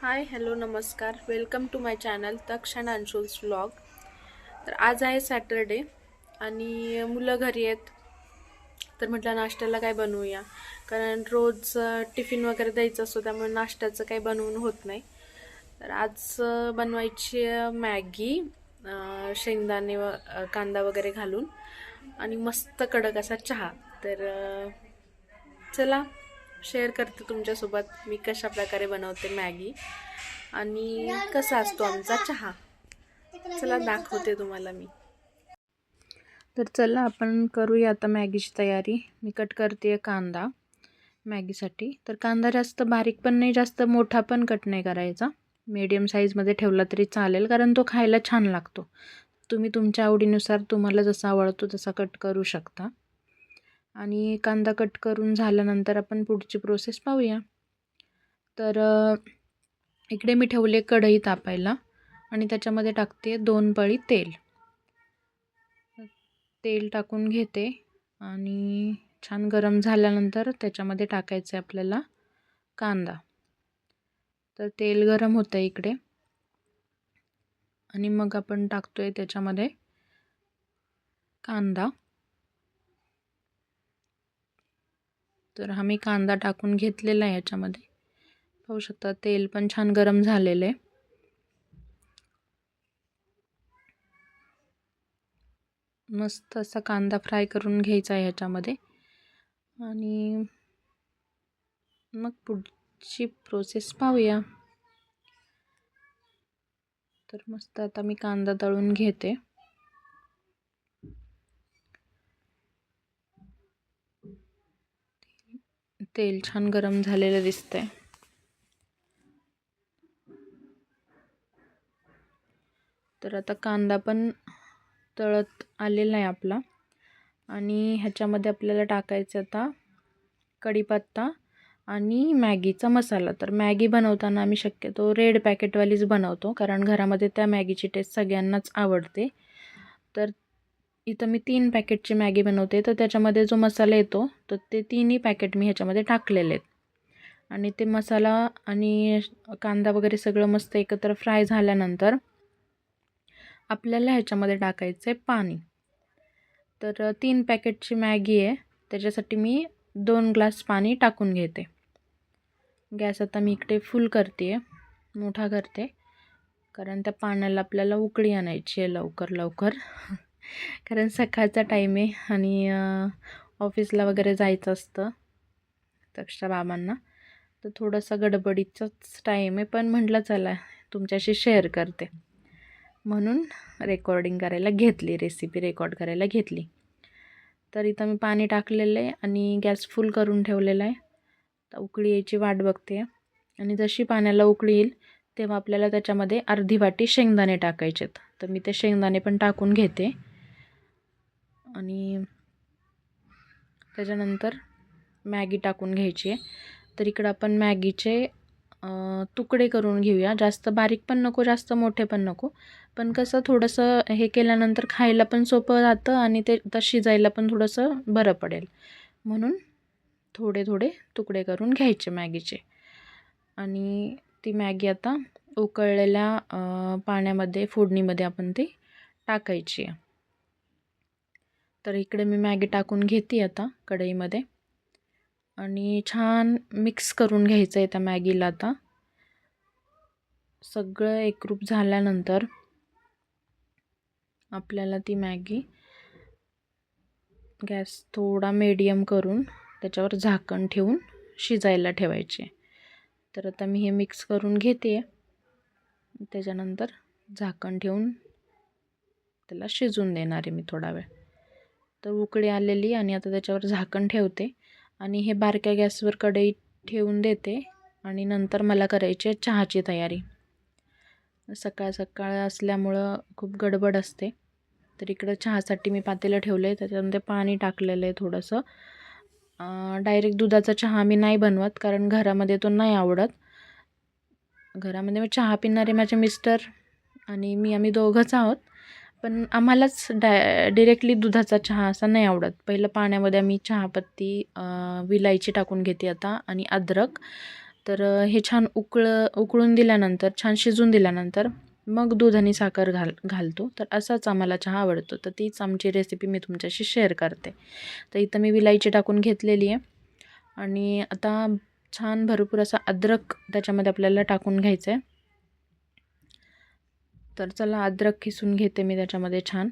हाय hello नमस्कार. Welcome to my channel Taksh and Anshul's vlog तर आज आहे सॅटरडे आणि मुलं घरी आहेत. तर म्हटलं नाश्त्याला काय बनवूया? कारण रोज टिफिन वगैरे द्यायचं असतो त्यामुळे नाश्त्याचं काही बनवून होत नाही. तर आज बनवायची मॅगी शेंगदाणे व कांदा वगैरे घालून आणि मस्त कडक असा चहा. तर चला शेअर करते तुमच्यासोबत. मी कशा प्रकारे बनवते मॅगी. आणि कसा असतो आमचा चहा? चला दाखवते तुम्हाला मी. तर चला आपण करूया आता मॅगीची तयारी. मी कट करते कांदा मॅगीसाठी. तर कांदा जास्त बारीक पण नाही जास्त मोठा पण कट नाही करायचा. मीडियम साईजमध्ये ठेवला तरी चालेल कारण तो खायला छान लागतो. तुम्ही तुमच्या आवडीनुसार तुम्हाला जसा आवडतो तसा कट करू शकता. आणि कांदा कट करून झाल्यानंतर आपण पुढची प्रोसेस पाहूया. तर इकडे मी ठेवले कढई तापायला आणि त्याच्यामध्ये टाकते दोन पळी तेल. तेल टाकून घेते आणि छान गरम झाल्यानंतर त्याच्यामध्ये टाकायचं आहे आपल्याला कांदा. तर तेल गरम होतं आहे इकडे. आणि मग आपण टाकतो आहे त्याच्यामध्ये कांदा. तर हा मी कांदा टाकून घेतलेला आहे याच्यामध्ये. पाहू शकता तेल पण छान गरम झालेलं आहे. मस्त असा कांदा फ्राय करून घ्यायचा आहे ह्याच्यामध्ये आणि मग पुढची प्रोसेस पाहूया. तर मस्त आता मी कांदा तळून घेते. तेल छान गरम झालेलं दिसतंय. तर आता कांदा पण तळत आलेला आहे आपला. आणि ह्याच्यामध्ये आपल्याला टाकायचं आता कढीपत्ता आणि मॅगीचा मसाला. तर मॅगी बनवताना आम्ही शक्यतो रेड पॅकेटवालीच बनवतो कारण घरामध्ये त्या मॅगीची टेस्ट सगळ्यांनाच आवडते. तर इथं मी तीन पॅकेटची मॅगी बनवते. तर त्याच्यामध्ये जो मसाला येतो तर ते तिन्ही पॅकेट मी ह्याच्यामध्ये टाकलेले आहेत. आणि ते मसाला आणि कांदा वगैरे सगळं मस्त एकत्र फ्राय झाल्यानंतर आपल्याला ह्याच्यामध्ये टाकायचं आहे पाणी. तर तीन पॅकेटची मॅगी आहे. त्याच्यासाठी मी दोन ग्लास पाणी टाकून घेते. गॅस आता मी इकडे फुल करते आहे मोठा करते. कारण त्या पाण्याला आपल्याला उकळी आणायची आहे लवकर लवकर. कारण सकाळचा टाईम आहे आणि ऑफिसला वगैरे जायचं असतं. तक्षा बाबांना. तर थोडासा गडबडीचाच टाईम आहे पण म्हटलं चला तुमच्याशी शेअर करते. म्हणून रेकॉर्डिंग करायला घेतली रेसिपी रेकॉर्ड करायला घेतली. तर इथं मी पाणी टाकलेलं आहे आणि गॅस फुल करून ठेवलेला आहे. तर उकळी यायची वाट बघते. आणि जशी पाण्याला उकळी येईल तेव्हा आपल्याला त्याच्यामध्ये अर्धी वाटी शेंगदाणे टाकायचेत. तर मी ते शेंगदाणे पण टाकून घेते. आणि त्याच्यानंतर मॅगी टाकून घ्यायची आहे. तर इकडं आपण मॅगीचे तुकडे करून घेऊया. जास्त बारीक पण नको जास्त मोठे पण नको. पण कसं थोडंसं हे केल्यानंतर खायला पण सोपं जातं आणि ते तर शिजायला पण थोडंसं बरं पडेल. म्हणून थोडे थोडे तुकडे करून घ्यायचे मॅगीचे. आणि ती मॅगी आता उकळलेल्या पाण्यामध्ये फोडणीमध्ये आपण ती टाकायची आहे. तर इकडे मी मॅगी टाकून घेते आता कढईमध्ये. आणि छान मिक्स करून घ्यायचं आहे त्या मॅगीला आता. सगळं एकरूप झाल्यानंतर आपल्याला ती मॅगी गॅस थोडा मीडियम करून त्याच्यावर झाकण ठेवून शिजायला ठेवायचे तर आता मी हे मिक्स करून घेते. त्याच्यानंतर झाकण ठेवून त्याला शिजून देणार आहे मी थोडा वेळ. तर उकळी आलेली आणि आता त्याच्यावर झाकण ठेवते. आणि हे बारक्या गॅसवर कढई ठेवून देते आणि नंतर मला करायची आहे चहाची तयारी. सकाळ सकाळ असल्यामुळं खूप गडबड असते. तर इकडं चहासाठी मी पातेलं ठेवलं आहे त्याच्यामध्ये पाणी टाकलेलं आहे थोडंसं. डायरेक्ट दुधाचा चहा मी नाही बनवत कारण घरामध्ये तो नाही आवडत. घरामध्ये मी चहा पिणारे माझे मिस्टर आणि मी आम्ही दोघंच आहोत. पण आम्हालाच डाय डिरेक्टली दुधाचा चहा असा नाही आवडत. पहिलं पाण्यामध्ये आम्ही चहापत्ती विलायची टाकून घेते आता आणि अद्रक. तर हे छान उकळ उकळून दिल्यानंतर छान शिजून दिल्यानंतर मग दूध आणि साखर घाल घालतो. तर असाच आम्हाला चहा आवडतो. तर तीच आमची रेसिपी मी तुमच्याशी शेअर करते. तर इथं मी विलायची टाकून घेतलेली आहे. आणि आता छान भरपूर असा अद्रक त्याच्यामध्ये आपल्याला टाकून घ्यायचं आहे तर चला अद्रक खिसून घेते मी त्याच्यामध्ये छान.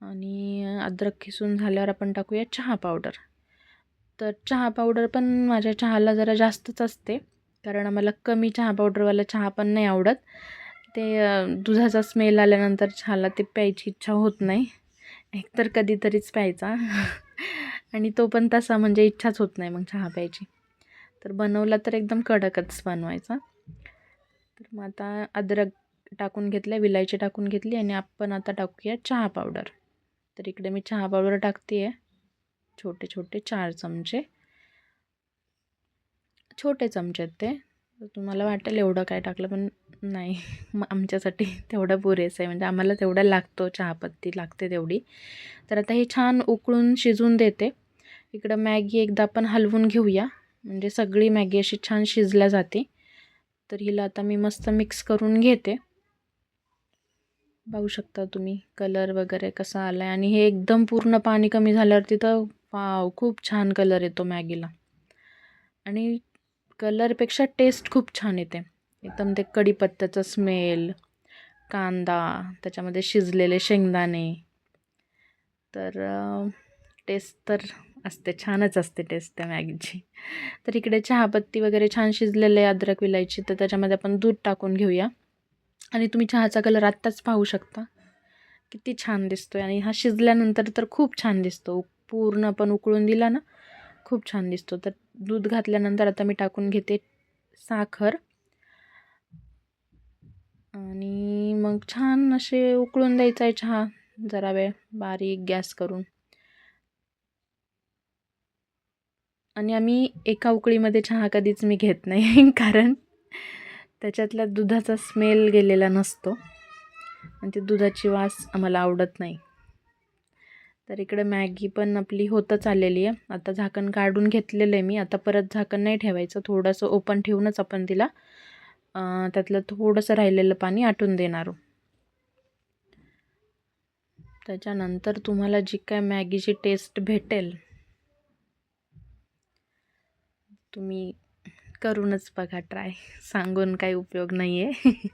आणि अद्रक खिसून झाल्यावर आपण टाकूया चहा पावडर. तर चहा पावडर पण माझ्या चहाला जरा जास्तच असते कारण आम्हाला कमी चहा पावडरवाला चहा पण नाही आवडत. ते दुधाचा स्मेल आल्यानंतर चहाला ते प्यायची इच्छा होत नाही. एकतर कधीतरीच प्यायचा. आणि तो पण तसा म्हणजे इच्छाच होत नाही मग चहा प्यायची. तर बनवला तर एकदम कडकच बनवायचा. मग आता अद्रक टाकून घेतलं विलायची टाकून घेतली आणि आपण आता टाकूया चहा पावडर. तर इकडे मी चहा पावडर टाकते आहे छोटे छोटे चार चमचे. छोटे चमचे आहेत ते. तुम्हाला वाटेल एवढं काय टाकलं पण नाही. मग आमच्यासाठी तेवढं पुरेसं आहे. म्हणजे आम्हाला तेवढा लागतो चहापत्ती लागते तेवढी. तर आता हे छान उकळून शिजून देते. इकडं मॅगी एकदा आपण हलवून घेऊया. म्हणजे सगळी मॅगी अशी छान शिजल्या जाते. तर हिला आता मी मस्त मिक्स करून घेते. पाहू शकता तुम्ही कलर वगैरे कसा आला आहे आणि हे एकदम पूर्ण पाणी कमी झाल्यावर तिथं वाव खूप छान कलर येतो मॅगीला. आणि कलरपेक्षा टेस्ट खूप छान येते. एकदम ते कढीपत्त्याचा स्मेल कांदा त्याच्यामध्ये शिजलेले शेंगदाणे. तर टेस्ट तर असते छानच असते टेस्ट त्या मॅगीची. तर इकडे चहापत्ती वगैरे छान शिजलेले आहे अद्रक विलायची तर त्याच्यामध्ये आपण दूध टाकून घेऊया. आणि तुम्ही चहाचा कलर आत्ताच पाहू शकता. किती छान दिसतो आहे आणि हा शिजल्यानंतर तर खूप छान दिसतो. पूर्ण आपण उकळून दिला ना खूप छान दिसतो. तर दूध घातल्यानंतर आता मी टाकून घेते साखर. आणि मग छान असे उकळून द्यायचा आहे चहा. जरा वेळ बारीक गॅस करून. आणि आम्ही एका उकळीमध्ये चहा कधीच मी घेत नाही कारण त्याच्यातल्या दुधाचा स्मेल गेलेला नसतो. आणि ती दुधाची वास आम्हाला आवडत नाही. तर इकडे मॅगी पण आपली होतच आलेली आहे. आता झाकण काढून घेतलेलं आहे मी. आता परत झाकण नाही ठेवायचं. थोडंसं ओपन ठेवूनच आपण तिला त्यातलं थोडंसं राहिलेलं पाणी आटून देणार आहोत. त्याच्यानंतर तुम्हाला जी काय मॅगीची टेस्ट भेटेल तुम्ही करूनच बघा ट्राय. सांगून काही उपयोग नाही आहे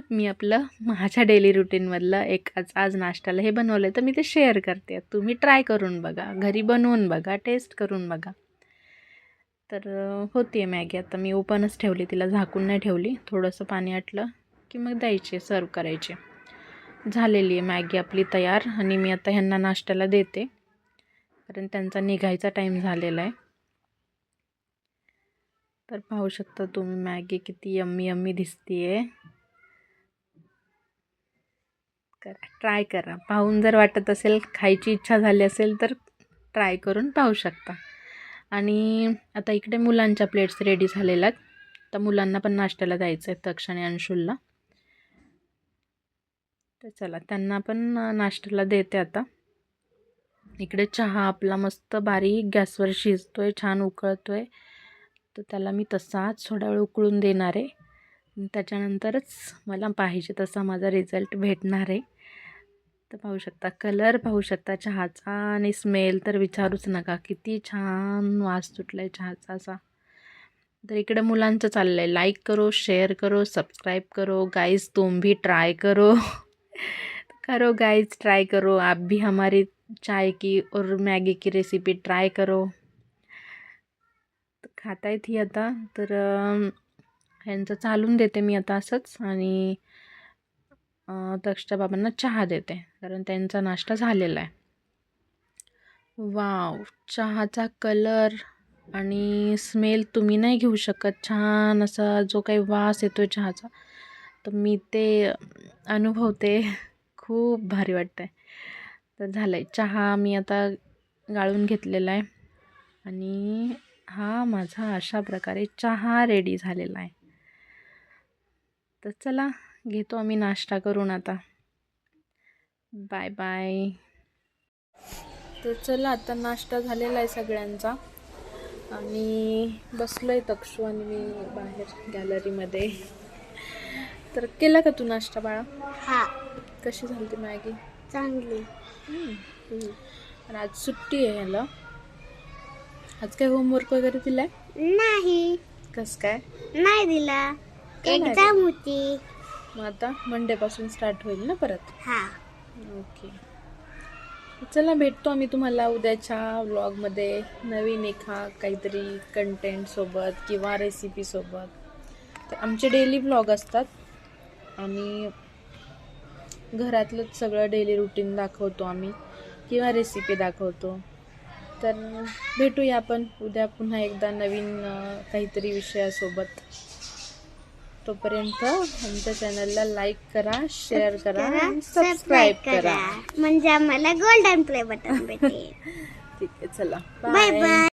मी आपलं माझ्या डेली रुटीनमधलं एक आज आज नाश्त्याला हे बनवलं आहे तर मी ते शेअर करते. तुम्ही ट्राय करून बघा. घरी बनवून बघा टेस्ट करून बघा. तर होती आहे मॅगी आता मी ओपनच ठेवली तिला झाकून नाही ठेवली. थोडंसं पाणी आटलं की मग द्यायचे सर्व करायचे. झालेली आहे मॅगी आपली तयार आणि मी आता ह्यांना नाश्त्याला देते. कारण त्यांचा निघायचा टाईम झालेला आहे. तर पाहू शकता तुम्ही मॅगी किती यम्मी यम्मी दिसतीये. आहे करा ट्राय करा. पाहून जर वाटत असेल खायची इच्छा झाली असेल तर ट्राय करून पाहू शकता. आणि आता इकडे मुलांच्या प्लेट्स रेडी झालेल्या आहेत तर मुलांना पण नाश्त्याला द्यायचं आहे तक्ष आणि अंशुलला. तर चला त्यांना पण नाश्त्याला देते आता. इकडे चहा आपला मस्त बारीक गॅसवर शिजतोय छान उकळतोय. तर त्याला मी तसाच थोडा वेळ उकळून देणार आहे. त्याच्यानंतरच मला पाहिजे तसा माझा रिझल्ट भेटणार आहे. तर पाहू शकता कलर पाहू शकता चहाचा आणि स्मेल तर विचारूच नका. किती छान वास सुटला आहे चहाचा असा तर इकडे मुलांचं चाललं आहे लाईक करो शेअर करो सबस्क्राईब करो. गाईज तुम भी करो. करो गाईज ट्राई करो. आप भी हमारी चाय की और मैगी की रेसिपी ट्राई करो. खातायत ही आता. तर ह्यांचं चालून देते मी आता असंच आणि अं, बाबांना चहा देते. कारण त्यांचा नाश्ता झालेला आहे. वाव! चहाचा कलर आणि स्मेल तुम्ही नाही घेऊ शकत. छान असा जो काही वास येतो आहे चहाचा. तर मी ते अनुभवते. खूप भारी वाटतं आहे तर झालं आहे चहा मी आता गाळून घेतलेला आहे. आणि हा माझा अशा प्रकारे चहा रेडी झालेला आहे. तर चला घेतो आम्ही नाश्ता करून आता. बाय बाय तर चला आता नाश्ता झालेला आहे सगळ्यांचा. आणि बसलोय तक्षू आणि मी बाहेर गॅलरीमध्ये तर केला का तू नाश्ता बाळा? हा. कशी झाली ती मॅगी? चांगली. आणि आज सुट्टी आहे ह्याला. आज काय होमवर्क वगैरे दिलाय? नाही. कस काय? नाही दिला. का नाही एक्झाम होती. मग आता मंडे पासून स्टार्ट होईल ना परत? हा. ओके चला भेटतो आम्ही तुम्हाला उद्याच्या व्लॉगमध्ये नवीन एका काहीतरी कंटेंट सोबत किंवा रेसिपी सोबत. तर आमचे डेली व्लॉग असतात. आणि घरातलंच सगळं डेली रुटीन दाखवतो आम्ही किंवा रेसिपी दाखवतो. तर भेटूया आपण उद्या पुन्हा एकदा नवीन काहीतरी विषयासोबत. तोपर्यंत आमच्या चॅनलला लाईक करा शेअर करा सबस्क्राईब करा. म्हणजे आम्हाला गोल्डन प्ले बटन भेटेल. ठीक आहे चला. Bye bye